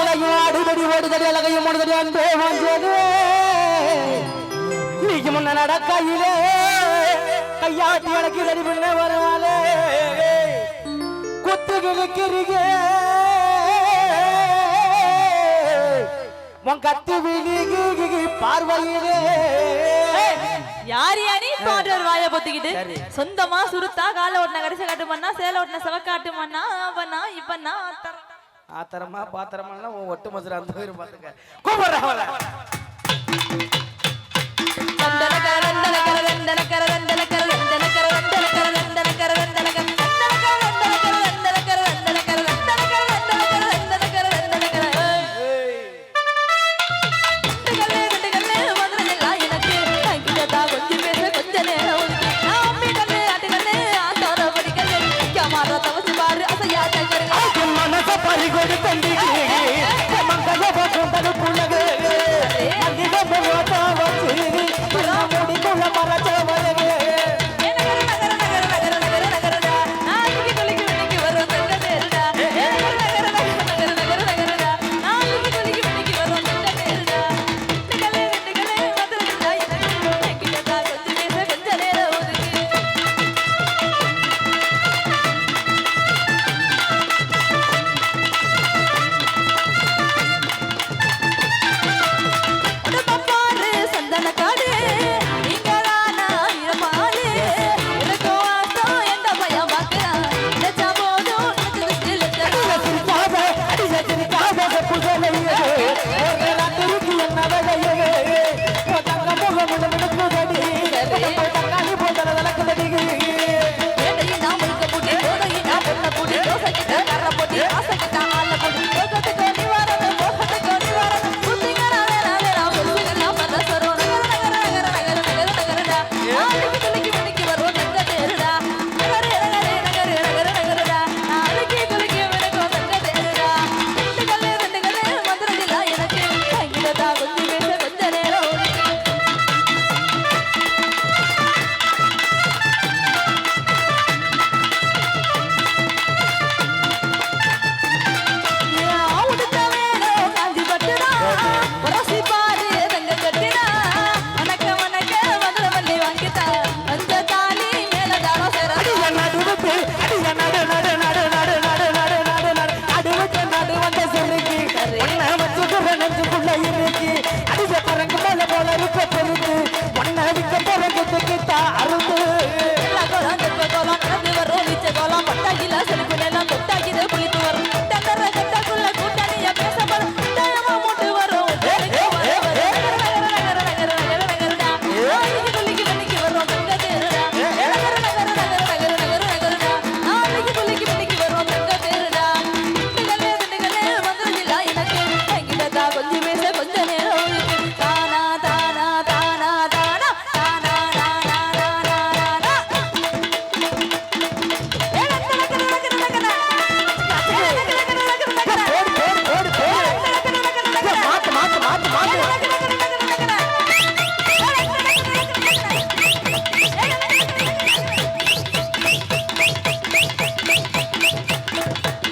ஆத்திரையும் அடிதடி ஓடுதடி அழகையும் ஓடுதடி அன்பே வந்தது நீக்கு முன்ன நடக்கையிலே கையாட்டி எனக்கு ரெடி பண்ண வருவாளே. குத்து கிழக்கிறீங்க உன் கத்து விழிகு பார்வையிலே. யார் யாரி தோன்றவர் வாய பொத்திக்கிட்டு. சொந்தமா சுருத்தா கால ஓட்டின கடைசி காட்டு மண்ணா சேல ஓட்டின செவ காட்டு மண்ணா அவனா இப்பனா அத்தரா. ஆத்திரமா பாத்திரமா உன் ஒட்டு மசுரா அந்த பேர் பாத்துக்க கூப்பிடுறவள கையில்